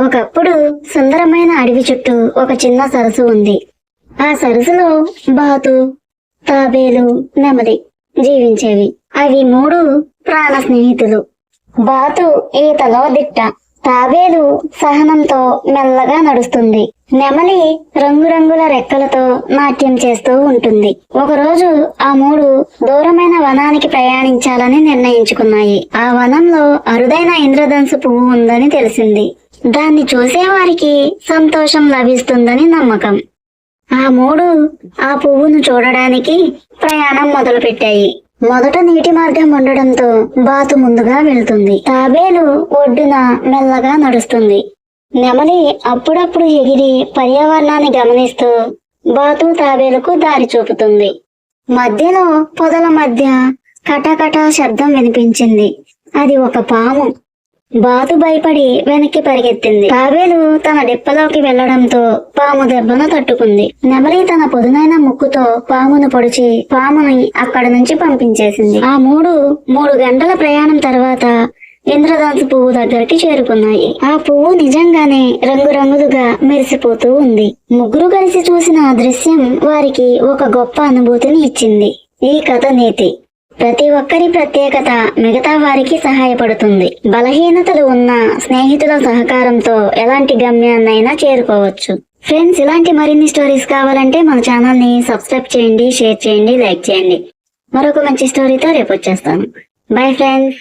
ఒకప్పుడు సుందరమైన అడవి చుట్టూ ఒక చిన్న సరస్సు ఉంది. ఆ సరస్సులో బాతు తాబేలు నెమలి జీవించేవి. అవి మూడు ప్రాణ స్నేహితులు. బాతు ఈతలో దిట్ట తాబేలు సహనంతో మెల్లగా నడుస్తుంది. నెమలి రంగురంగుల రెక్కలతో నాట్యం చేస్తూ ఉంటుంది. ఒకరోజు ఆ మూడు దూరమైన వనానికి ప్రయాణించాలని నిర్ణయించుకున్నాయి. ఆ వనంలో అరుదైన ఇంద్రధనుసు పువ్వు ఉందని తెలిసింది. దాన్ని చూసేవారికి సంతోషం లభిస్తుందని నమ్మకం. ఆ మూడు ఆ పువ్వును చూడడానికి ప్రయాణం మొదలుపెట్టాయి. మొదట నీటి మార్గం ఉండడంతో బాతు ముందుగా వెళ్తుంది. తాబేలు ఒడ్డున మెల్లగా నడుస్తుంది. నెమలి అప్పుడప్పుడు ఎగిరి పర్యావరణాన్ని గమనిస్తూ బాతు తాబేలుకు దారి చూపుతుంది. మధ్యలో పొదల మధ్య కటకట శబ్దం వినిపించింది. అది ఒక పాము. బాతు భయపడి వెనక్కి పరిగెత్తింది. తాబేలు తన డిప్పలోకి వెళ్ళడంతో పాము దెబ్బను తట్టుకుంది. నెమలి తన పొదునైన ముక్కుతో పామును పొడిచి పాముని అక్కడి నుంచి పంపించేసింది. ఆ మూడు మూడు గంటల ప్రయాణం తర్వాత ఇంద్రదాసు పువ్వు దగ్గరికి చేరుకున్నాయి. ఆ పువ్వు నిజంగానే రంగురంగులుగా మెరిసిపోతూ ఉంది. ముగ్గురు కలిసి చూసిన ఆ దృశ్యం వారికి ఒక గొప్ప అనుభూతిని ఇచ్చింది. ఈ కథ నీతి. ప్రతి ఒక్కరి ప్రత్యేకత మిగతా వారికి సహాయపడుతుంది. బలహీనతలు ఉన్న స్నేహితుల సహకారంతో ఎలాంటి గమ్యాన్నైనా చేరుకోవచ్చు. ఫ్రెండ్స్ ఇలాంటి మరిన్ని స్టోరీస్ కావాలంటే మన ఛానల్ని సబ్స్క్రైబ్ చేయండి షేర్ చేయండి లైక్ చేయండి. మరొక మంచి స్టోరీతో రేపు వచ్చేస్తాను. Bye friends